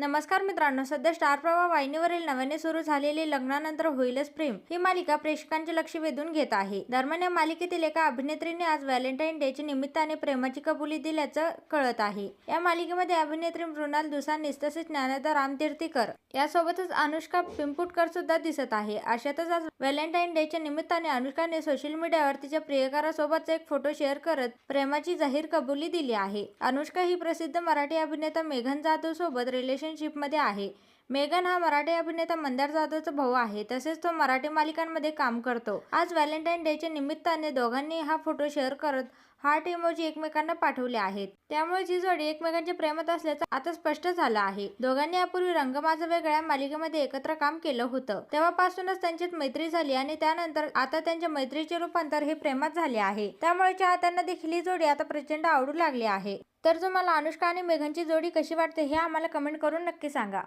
नमस्कार मित्रांनो सध्या स्टार प्रवाह वाहिनीवरील नव्याने सुरू झालेली लग्नानंतर होईलच प्रेम ही मालिका प्रेक्षकांचे लक्ष वेधून घेत आहे. दरम्यान या मालिकेतील एका अभिनेत्रीने आज व्हॅलेंटाईन डेच्या निमित्ताने प्रेमाची कबुली दिल्याचं कळत आहे. या मालिकेमध्ये अभिनेत्री मृणाल दुसानीस तसेच ज्ञानदा रामतीर्थीकर यासोबतच अनुष्का पिंपुटकर सुद्धा दिसत आहे. अशातच आज व्हॅलेंटाईन डेच्या निमित्ताने अनुष्काने सोशल मीडियावर तिच्या प्रियकारासोबतचा एक फोटो शेअर करत प्रेमाची जाहीर कबुली दिली आहे. अनुष्का ही प्रसिद्ध मराठी अभिनेता मेघन जाधव सोबत रिलेशन रिलेशनशिपमध्ये आहे. मेघन हा मराठी अभिनेता मंदार जाधवचा भाऊ आहे. तसेच तो मराठी मालिकांमध्ये काम करतो. आज व्हॅलेंटाईन डेच्या निमित्ताने दोघांनी हा फोटो शेअर करत हार्ट इमोजी एकमेकांना पाठवले आहेत. त्यामुळे जी जोडी एकमेकांच्या प्रेमात असल्याचं आता स्पष्ट झालं आहे. दोघांनी यापूर्वी रंग माझा वेगळ्या मालिकेमध्ये एकत्र काम केलं होतं. तेव्हापासूनच त्यांच्यात मैत्री झाली आणि त्यानंतर आता त्यांच्या मैत्रीचे रूपांतर हे प्रेमात झाले आहे. त्यामुळे चाहत्यांना देखील ही जोडी आता प्रचंड आवडू लागली आहे. तर तुम्हाला अनुष्का आणि मेघनची जोडी कशी वाटते हे आम्हाला कमेंट करून नक्की सांगा.